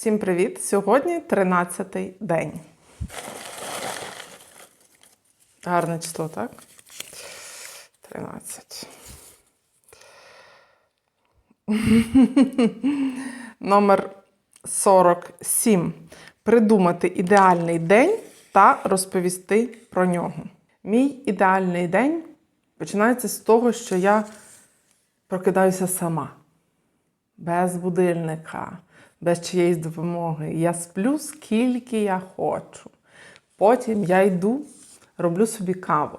Всім привіт! Сьогодні 13-й день. Гарне число, так? 13. Номер 47. Придумати ідеальний день та розповісти про нього. Мій ідеальний день починається з того, що я прокидаюся сама, без будильника, без чиєїсь допомоги. Я сплю скільки я хочу. Потім я йду, роблю собі каву.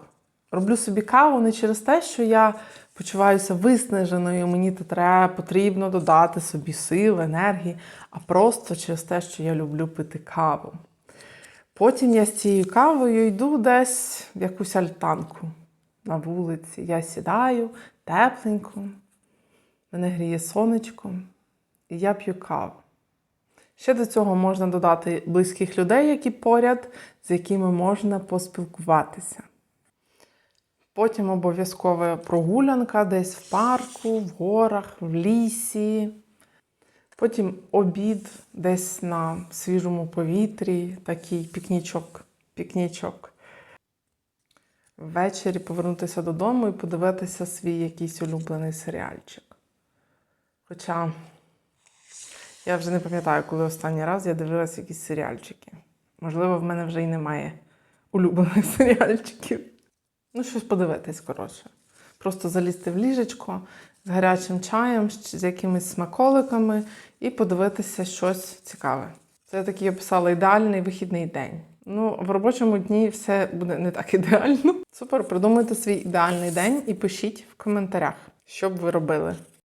Роблю собі каву не через те, що я почуваюся виснаженою, мені треба потрібно додати собі сил, енергії, а просто через те, що я люблю пити каву. Потім я з цією кавою йду десь в якусь альтанку на вулиці. Я сідаю тепленько, мене гріє сонечко, і я п'ю каву. Ще до цього можна додати близьких людей, які поряд, з якими можна поспілкуватися. Потім обов'язкова прогулянка десь в парку, в горах, в лісі. Потім обід десь на свіжому повітрі, такий пікнічок. пікнічок. Ввечері повернутися додому і подивитися свій якийсь улюблений серіальчик. Хоча я вже не пам'ятаю, коли останній раз я дивилася якісь серіальчики. Можливо, в мене вже й немає улюблених серіальчиків. Ну, щось подивитись, коротше. Просто залізти в ліжечко з гарячим чаєм, з якимись смаколиками і подивитися щось цікаве. Це я такий описала ідеальний вихідний день. Ну, в робочому дні все буде не так ідеально. Супер, придумайте свій ідеальний день і пишіть в коментарях, що б ви робили.